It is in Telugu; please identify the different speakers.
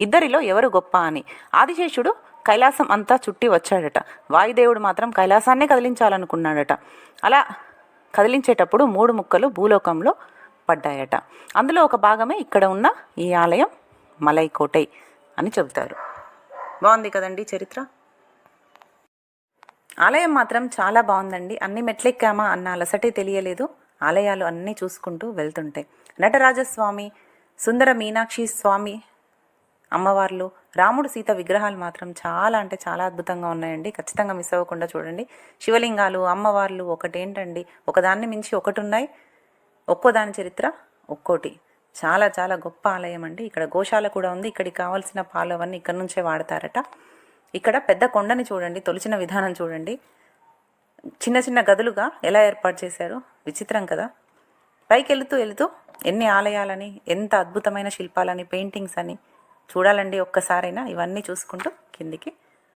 Speaker 1: ఇద్దరిలో ఎవరు గొప్ప అని. ఆదిశేషుడు కైలాసం అంతా చుట్టి వచ్చాడట. వాయుదేవుడు మాత్రం కైలాసాన్నే కదిలించాలనుకున్నాడట. అలా కదిలించేటప్పుడు మూడు ముక్కలు భూలోకంలో పడ్డాయట. అందులో ఒక భాగమే ఇక్కడ ఉన్న ఈ ఆలయం మలైకోటై అని చెబుతారు. బాగుంది కదండి చరిత్ర? ఆలయం మాత్రం చాలా బాగుందండి. అన్ని మెట్లెక్కామా అన్న అలసటే తెలియలేదు. ఆలయాలు అన్నీ చూసుకుంటూ వెళ్తుంటాయి నటరాజస్వామి సుందర మీనాక్షి స్వామి అమ్మవార్లు రాముడు సీత విగ్రహాలు మాత్రం చాలా అంటే చాలా అద్భుతంగా ఉన్నాయండి. ఖచ్చితంగా మిస్ అవ్వకుండా చూడండి. శివలింగాలు అమ్మవార్లు ఒకటేంటండి? ఒకదాన్ని మించి ఒకటి ఉన్నాయి ఒక్కో దాని చరిత్ర ఒక్కోటి. చాలా చాలా గొప్ప ఆలయం అండి. ఇక్కడ గోశాల కూడా ఉంది. ఇక్కడికి కావాల్సిన పాలు అవన్నీ ఇక్కడ నుంచే వాడతారట. ఇక్కడ పెద్ద కొండని చూడండి తొలిచిన విధానం చూడండి. చిన్న చిన్న గదులుగా ఎలా ఏర్పాటు చేశారు? విచిత్రం కదా. పైకి వెళుతూ వెళుతూ ఎన్ని ఆలయాలని ఎంత అద్భుతమైన శిల్పాలని పెయింటింగ్స్ అని చూడాలండి ఒక్కసారైనా ఇవన్నీ చూసుకుంటూ కిందికి